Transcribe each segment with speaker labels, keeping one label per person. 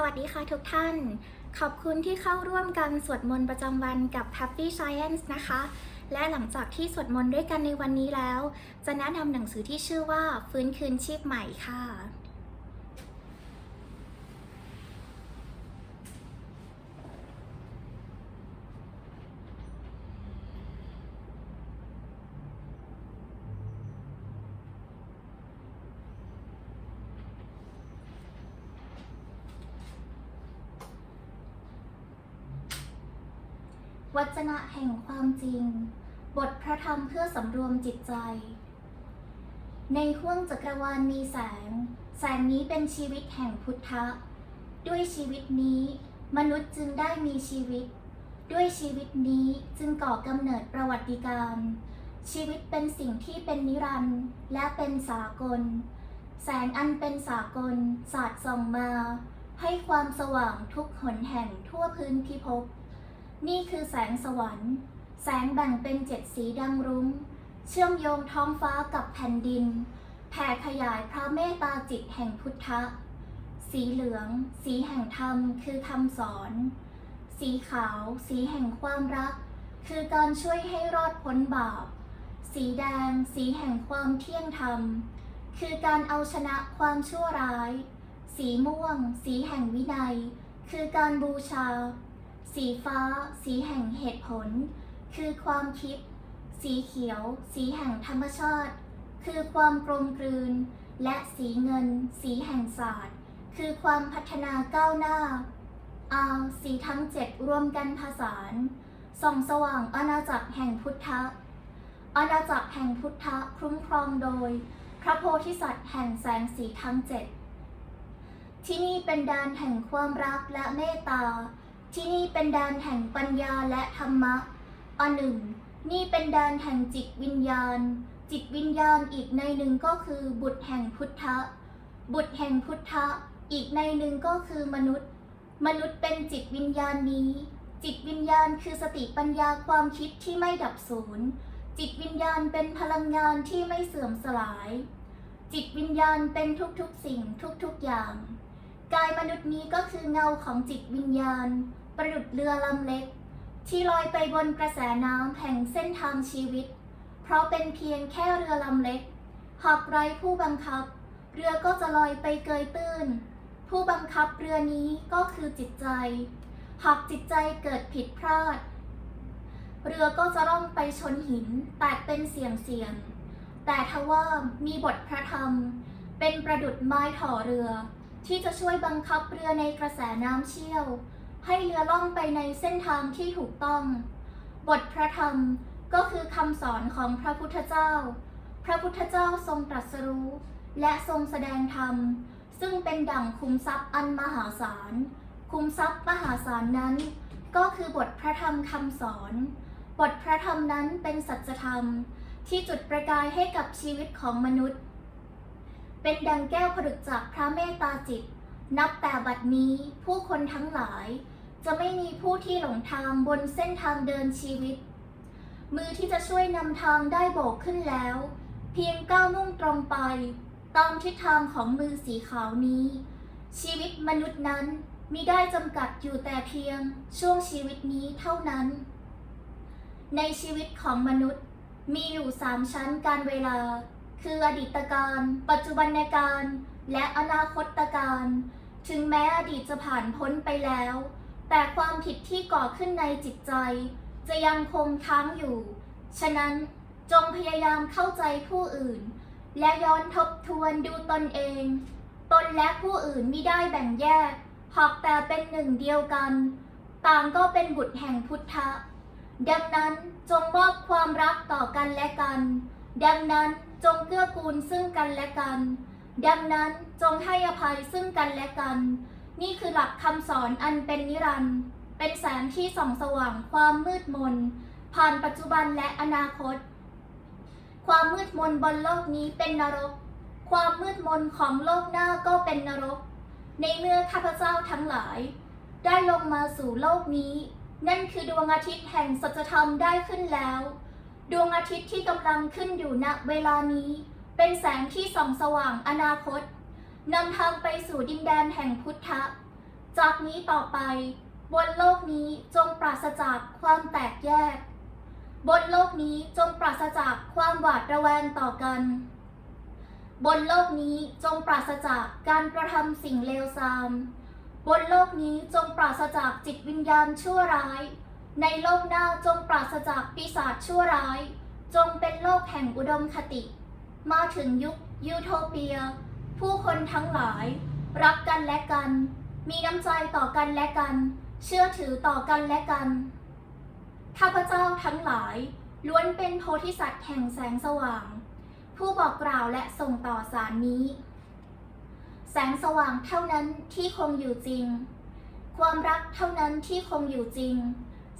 Speaker 1: สวัสดีค่ะทุกท่าน ขอบคุณที่เข้าร่วมกันสวดมนต์ประจำวันกับ Happy Science นะคะ และหลังจากที่สวดมนต์ด้วยกันในวันนี้แล้ว จะแนะนำหนังสือที่ชื่อว่าฟื้นคืนชีพใหม่ค่ะ วัจนะแห่งความจริง บทพระธรรมเพื่อสำรวมจิตใจ ในห้วงจักรวาลมีแสง แสงนี้เป็นชีวิตแห่งพุทธะ ด้วยชีวิตนี้มนุษย์จึงได้มีชีวิต ด้วยชีวิตนี้จึงก่อกำเนิดประวัติการ ชีวิตเป็นสิ่งที่เป็นนิรันดร์และเป็นสากล แสงอันเป็นสากลสาดส่องมา ให้ความสว่างทุกหนแห่งทั่วพื้นพิภพ นี่คือแสงสวรรค์ แสงแบ่งเป็นเจ็ดสีดังรุ้ง เชื่อมโยงท้องฟ้ากับแผ่นดิน แผ่ขยายพระเมตตาจิตแห่งพุทธะ สีเหลือง สีแห่งธรรมคือคำสอน สีขาว สีแห่งความรัก คือการช่วยให้รอดพ้นบาป สีแดง สีแห่งความเที่ยงธรรม คือการเอาชนะความชั่วร้าย สีม่วง สีแห่งวินัย คือการบูชา สีฟ้า สีแห่งเหตุผล คือความคิด สีเขียว สีแห่งธรรมชาติ คือความกลมกลืน และสีเงิน สีแห่งศาสตร์ คือความพัฒนาก้าวหน้า เอาสีทั้งเจ็ดรวมกันผสานส่องสว่างอาณาจักรแห่งพุทธะอาณาจักรแห่งพุทธะคุ้มครองโดย พระโพธิสัตว์แห่งแสงสีทั้งเจ็ดที่นี่เป็นแดนแห่งความรักและเมตตา ที่นี่เป็นแดนแห่งปัญญาและธรรมะ อันหนึ่ง นี่เป็นแดนแห่งจิตวิญญาณ จิตวิญญาณอีกในหนึ่งก็คือบุตรแห่งพุทธะ บุตรแห่งพุทธะ อีกในหนึ่งก็คือมนุษย์ มนุษย์เป็นจิตวิญญาณนี้ จิตวิญญาณคือสติปัญญาความคิดที่ไม่ดับสูญ จิตวิญญาณเป็นพลังงานที่ไม่เสื่อมสลาย จิตวิญญาณเป็นทุกๆสิ่งทุกๆอย่าง กายมนุษย์นี้ก็คือเงาของจิตวิญญาณ ประดุดเรือลำเล็ก ที่ลอยไปบนกระแสน้ำแห่งเส้นทางชีวิต เพราะเป็นเพียงแค่เรือลำเล็ก หากไร้ผู้บังคับ เรือก็จะลอยไปเกยตื้น ผู้บังคับเรือนี้ก็คือจิตใจ หากจิตใจเกิดผิดพลาด เรือก็จะล่องไปชนหินแตกเป็นเสียงเสียง แต่ทว่ามีบทพระธรรม เป็นประดุดไม้ถ่อเรือ ที่จะช่วยบังคับเรือในกระแสน้ำเชี่ยว ให้เรือล่องไปในเส้นทางที่ถูกต้อง บทพระธรรมก็คือคำสอนของพระพุทธเจ้า พระพุทธเจ้าทรงตรัสรู้ และทรงแสดงธรรม ซึ่งเป็นดั่งคุมทรัพย์อันมหาศาล คุมทรัพย์มหาศาลนั้น ก็คือบทพระธรรมคำสอน บทพระธรรมนั้นเป็นสัจธรรม ที่จุดประกายให้กับชีวิตของมนุษย์ เป็นดังแก้วผลึกจากพระเมตตาจิต นับแต่บัดนี้ผู้คนทั้งหลาย จะไม่มีผู้ที่หลงทางบนเส้นทางเดินชีวิต มือที่จะช่วยนำทางได้โบกขึ้นแล้ว เพียงก้าวมุ่งตรงไป ตามทิศทางของมือสีขาวนี้ ชีวิตมนุษย์นั้นมิได้จำกัดอยู่แต่เพียงช่วงชีวิตนี้เท่านั้น ในชีวิตของมนุษย์มีอยู่สามชั้นการเวลา คืออดีตการ ปัจจุบันการ และอนาคตการ ถึงแม้อดีตจะผ่านพ้นไปแล้ว แต่ความผิดที่ก่อขึ้นในจิตใจ จะยังคงค้างอยู่ ฉะนั้นจงพยายามเข้าใจผู้อื่น และย้อนทบทวนดูตนเอง ตนและผู้อื่นมิได้แบ่งแยก หากแต่เป็นหนึ่งเดียวกัน ต่างก็เป็นบุตรแห่งพุทธะ ดังนั้นจงมอบความรักต่อกันและกัน ดังนั้น จงเกื้อกูลซึ่งกันและกัน ดังนั้นจงให้อภัยซึ่งกันและกัน นี่คือหลักคำสอนอันเป็นนิรันดร์เป็นแสงที่ส่องสว่างความมืดมน ผ่านปัจจุบันและอนาคต ความมืดมนบนโลกนี้เป็นนรก ความมืดมนของโลกหน้าก็เป็นนรก ในเมื่อข้าพเจ้าทั้งหลาย ได้ลงมาสู่โลกนี้ นั่นคือดวงอาทิตย์แห่งสัจธรรมได้ขึ้นแล้ว ดวงอาทิตย์ที่กำลังขึ้นอยู่ณเวลานี้ เป็นแสงที่ส่องสว่างอนาคตนำทางไปสู่ดินแดนแห่งพุทธะ จากนี้ต่อไป บนโลกนี้จงปราศจากความแตกแยก บนโลกนี้จงปราศจากความหวาดระแวงต่อกัน บนโลกนี้จงปราศจากการกระทำสิ่งเลวทราม บนโลกนี้จงปราศจากจิตวิญญาณชั่วร้าย ในโลกหน้าจงปราศจากปีศาจชั่วร้าย จงเป็นโลกแห่งอุดมคติ มาถึงยุคยูโทเปีย ผู้คนทั้งหลาย รักกันและกัน มีน้ำใจต่อกันและกัน เชื่อถือต่อกันและกันข้าพเจ้าทั้งหลาย ล้วนเป็นโพธิสัตว์แห่งแสงสว่าง ผู้บอกกล่าวและส่งต่อสารนี้ แสงสว่างเท่านั้นที่คงอยู่จริง ความรักเท่านั้นที่คงอยู่จริง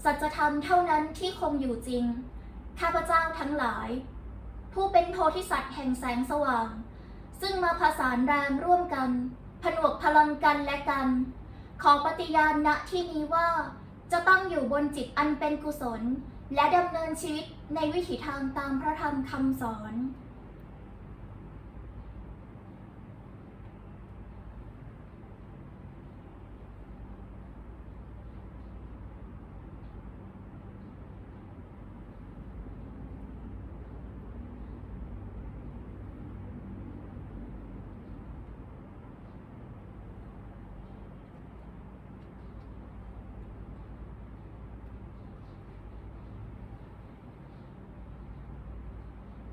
Speaker 1: สัจธรรมเท่านั้นที่คงอยู่จริง ข้าพเจ้าทั้งหลาย ผู้เป็นโพธิสัตว์แห่งแสงสว่าง ซึ่งมาผสานแรงร่วมกัน ผนวกพลังกันและกัน ขอปฏิญาณณที่นี้ว่า จะต้องอยู่บนจิตอันเป็นกุศล และดำเนินชีวิตในวิถีทางตามพระธรรมคำสอน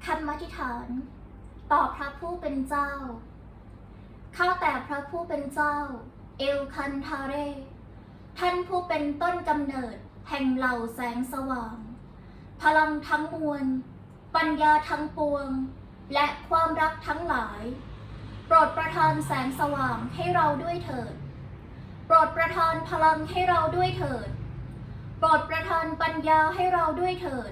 Speaker 1: คำอธิฐาน ต่อพระผู้เป็นเจ้า ข้าแต่พระผู้เป็นเจ้า เอลคันทาเร ท่านผู้เป็นต้นกำเนิดแห่งเหล่าแสงสว่าง พลังทั้งมวล ปัญญาทั้งปวง และความรักทั้งหลาย โปรดประทานแสงสว่างให้เราด้วยเถิด โปรดประทานพลังให้เราด้วยเถิด โปรดประทานปัญญาให้เราด้วยเถิด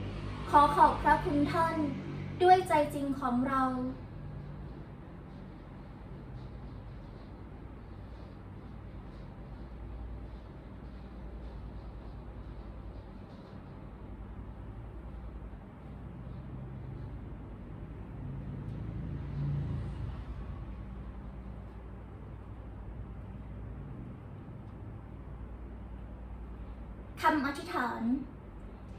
Speaker 1: ขอขอบพระคุณท่าน ด้วยใจจริงของเรา คำอธิษฐาน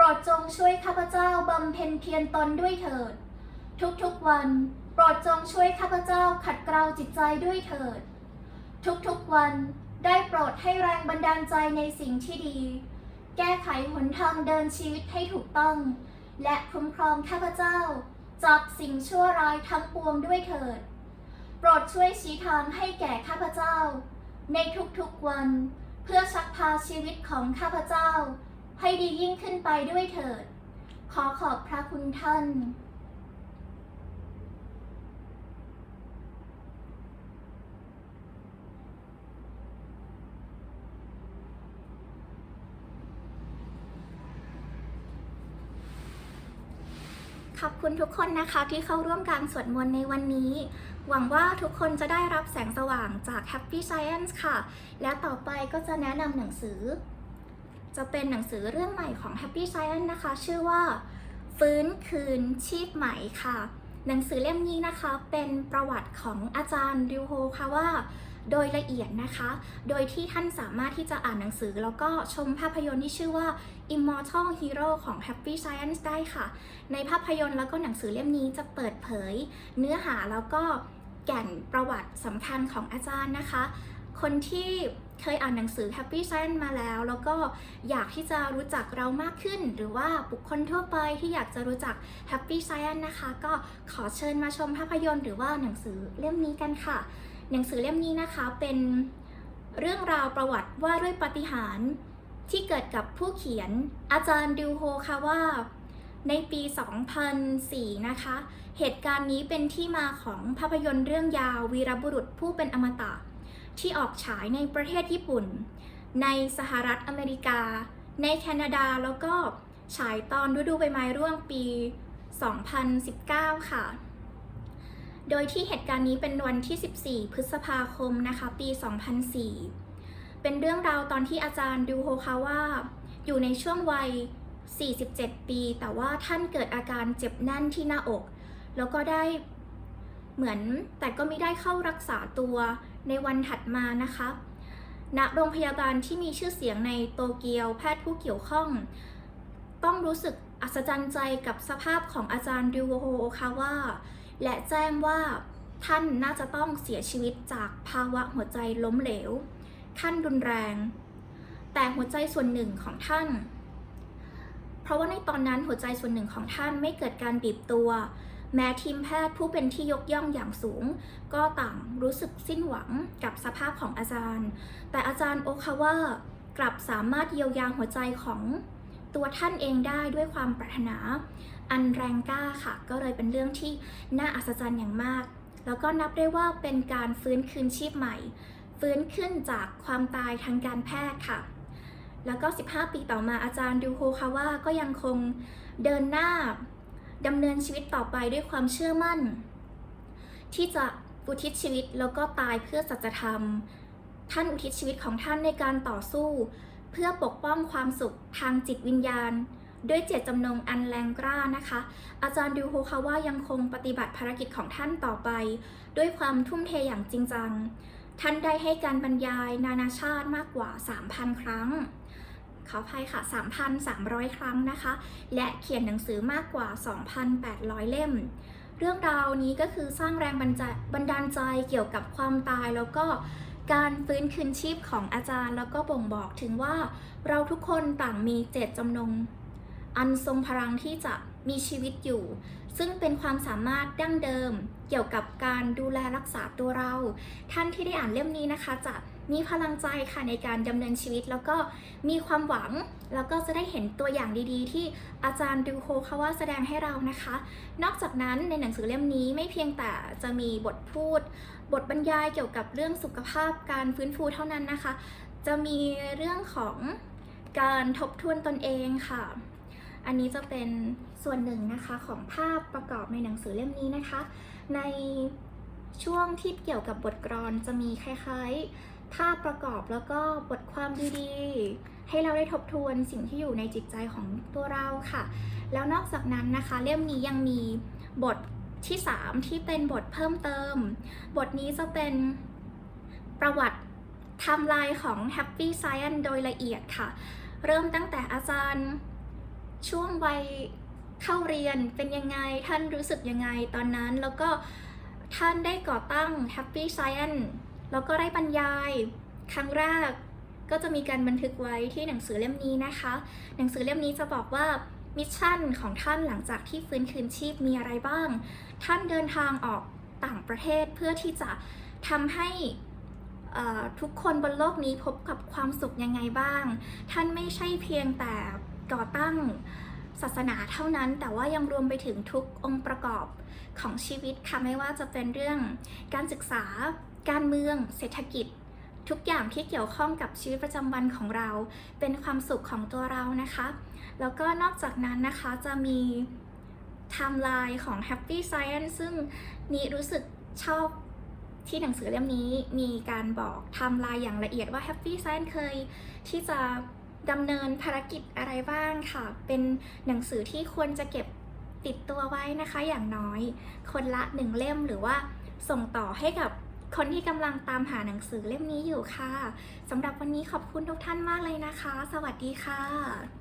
Speaker 1: รดจงช่วยข้าพเจ้าบำเพ็ญเพียรตนด้วยเถิด ทุกๆวัน โปรดจงช่วยข้าพเจ้าขัดเกลาจิตใจด้วยเถิด ทุกๆวันได้โปรดให้แรงบันดาลใจในสิ่งที่ดี แก้ไขหนทางเดินชีวิตให้ถูกต้อง และคุ้มครองข้าพเจ้าจากสิ่งชั่วร้ายทั้งปวงด้วยเถิด โปรดช่วยชี้ทางให้แก่ข้าพเจ้า ในทุกๆวัน เพื่อชักพาชีวิตของข้าพเจ้า ให้ดียิ่งขึ้นไปด้วยเถิด ขอขอบพระคุณท่านขอบคุณทุกคนนะคะที่เข้าร่วมการสวดมนต์ในวันนี้ หวังว่าทุกคนจะได้รับแสงสว่างจาก Happy Science ค่ะ และต่อไปก็จะแนะนำหนังสือ จะเป็นหนังสือเรื่องใหม่ของ Happy Science นะคะ ชื่อว่า ฟื้นคืนชีพใหม่ค่ะ หนังสือเล่มนี้นะคะเป็นประวัติของอาจารย์ริวโฮคาว่าโดยละเอียดนะคะ โดยที่ท่านสามารถที่จะอ่านหนังสือ แล้วก็ชมภาพยนตร์ที่ชื่อว่า Immortal Hero ของ Happy Science ได้ค่ะ ในภาพยนตร์แล้วก็หนังสือเล่มนี้จะเปิดเผย เนื้อหาแล้วก็แก่นประวัติสำคัญของอาจารย์นะคะ คนที่ เคยอ่านหนังสือ Happy Science มาแล้ว แล้วก็อยากที่จะรู้จักเรามากขึ้น หรือว่าบุคคลทั่วไปที่อยากจะรู้จัก Happy Science นะคะ ก็ขอเชิญมาชมภาพยนตร์หรือว่าหนังสือเล่มนี้กันค่ะ หนังสือเล่มนี้นะคะเป็นเรื่องราวประวัติว่าด้วยปฏิหารที่เกิดกับผู้เขียนอาจารย์ดิวโฮคาว่าในปี 2004 นะคะ เหตุการณ์นี้เป็นที่มาของภาพยนตร์เรื่องยาววีรบุรุษผู้เป็นอมตะ ที่ออกฉายในประเทศญี่ปุ่น ในสหรัฐอเมริกา ในแคนาดาแล้วก็ฉายตอนฤดูใบไม้ร่วงปี 2019 ค่ะ โดยที่เหตุการณ์นี้เป็นวันที่ 14 พฤษภาคมนะคะ ปี 2004 เป็นเรื่องราวตอนที่อาจารย์ดูโฮคาว่า อยู่ในช่วงวัย 47 ปี แต่ว่าท่านเกิดอาการเจ็บแน่นที่หน้าอก แล้วก็ได้เหมือนแต่ก็ไม่ได้เข้ารักษาตัว ในวันถัดมานะคะณโรงพยาบาลที่มีชื่อเสียงในโตเกียวแพทย์ผู้เกี่ยวข้อง ต้องรู้สึกอัศจรรย์ใจกับสภาพของอาจารย์ดิวโฮโอคาว่าและแจ้งว่าท่านน่าจะต้องเสียชีวิตจากภาวะหัวใจล้มเหลว ขั้นรุนแรง แต่หัวใจส่วนหนึ่งของท่าน เพราะว่าในตอนนั้นหัวใจส่วนหนึ่งของท่านไม่เกิดการบีบตัว แม้ทีมแพทย์ผู้เป็นที่ยกย่องอย่างสูง ก็ต่างรู้สึกสิ้นหวังกับสภาพของอาจารย์ แต่อาจารย์โอคาว่ากลับสามารถเยียวยาหัวใจของตัวท่านเองได้ด้วยความปรารถนา อันแรงกล้าค่ะ ก็เลยเป็นเรื่องที่น่าอัศจรรย์อย่างมาก แล้วก็นับได้ว่าเป็นการฟื้นคืนชีพใหม่ ฟื้นขึ้นจากความตายทางการแพทย์ค่ะ แล้วก็ 15 ปีต่อมาอาจารย์ดูโฮคาว่าก็ยังคงเดินหน้า ดำเนินชีวิตต่อไปด้วยความเชื่อมั่น ที่จะอุทิศชีวิตแล้วก็ตายเพื่อสัจธรรม ท่านอุทิศชีวิตของท่านในการต่อสู้ เพื่อปกป้องความสุขทางจิตวิญญาณ ด้วยเจตจำนงอันแรงกล้านะคะ อาจารย์ดิวโฮคาว่ายังคงปฏิบัติภารกิจของท่านต่อไป ด้วยความทุ่มเทอย่างจริงจัง ท่านได้ให้การบรรยายนานาชาติมากกว่า 3,000 ครั้ง ขออภัยค่ะ 3,300 ครั้งนะคะ และเขียนหนังสือมากกว่า 2,800 เล่ม เรื่องราวนี้ก็คือสร้างแรงบันดาบันดาลใจเกี่ยวกับความตายแล้วก็การฟื้นคืนชีพของอาจารย์ แล้วก็บ่งบอกถึงว่าเราทุกคนต่างมีเจตจำนง อันทรงพลังที่จะมีชีวิตอยู่ ซึ่งเป็นความสามารถดั้งเดิม เกี่ยวกับการดูแลรักษาตัวเรา ท่านที่ได้อ่านเล่มนี้นะคะจะ มีพลังใจค่ะในการดำเนินชีวิต แล้วก็มีความหวัง แล้วก็จะได้เห็นตัวอย่างดีๆ ที่อาจารย์ดูโฮคาว่าแสดงให้เรานะคะ นอกจากนั้นในหนังสือเล่มนี้ไม่เพียงแต่จะมีบทพูด บทบรรยายเกี่ยวกับเรื่องสุขภาพการฟื้นฟูเท่านั้นนะคะ จะมีเรื่องของการทบทวนตนเองค่ะ อันนี้จะเป็นส่วนหนึ่งนะคะของภาพประกอบในหนังสือเล่มนี้นะคะ ในช่วงที่เกี่ยวกับบทกลอนจะมีคล้ายๆ ภาพประกอบแล้วก็บทความดีๆ ให้เราได้ทบทวนสิ่งที่อยู่ในจิตใจของตัวเราค่ะ แล้วนอกจากนั้นนะคะ เล่มนี้ยังมีบทที่ 3 ที่เป็นบทเพิ่มเติม บทนี้จะเป็นประวัติไทม์ไลน์ของ Happy Science โดยละเอียดค่ะ เริ่มตั้งแต่อาจารย์ช่วงวัยเข้าเรียนเป็นยังไงท่านรู้สึกยังไงตอนนั้น แล้วก็ท่านได้ก่อตั้ง Happy Science แล้วก็ได้บรรยายครั้งแรกก็จะมีการบันทึกไว้ที่หนังสือเล่มนี้นะคะ หนังสือเล่มนี้จะบอกว่ามิชชั่นของท่านหลังจากที่ฟื้นคืนชีพมีอะไรบ้าง ท่านเดินทางออกต่างประเทศเพื่อที่จะทำให้ทุกคนบนโลกนี้พบกับความสุขยังไงบ้าง ท่านไม่ใช่เพียงแต่ก่อตั้งศาสนาเท่านั้น แต่ว่ายังรวมไปถึงทุกองค์ประกอบของชีวิตค่ะ ไม่ว่าจะเป็นเรื่องการศึกษา การเมือง เศรษฐกิจ ทุกอย่างที่เกี่ยวข้องกับชีวิตประจำวันของเรา เป็นความสุขของตัวเรานะคะ แล้วก็นอกจากนั้นนะคะจะมีไทม์ไลน์ของ Happy Science ซึ่งนี่รู้สึกชอบที่หนังสือเล่มนี้มีการบอกไทม์ไลน์อย่างละเอียดว่า Happy Science เคยที่จะดำเนินภารกิจอะไรบ้างค่ะ เป็นหนังสือที่ควรจะเก็บติดตัวไว้นะคะอย่างน้อย คนละหนึ่งเล่มหรือว่าส่งต่อให้กับ คนที่กำลังตามหาหนังสือเล่มนี้อยู่ค่ะสำหรับวันนี้ขอบคุณทุกท่านมากเลยนะคะ สวัสดีค่ะ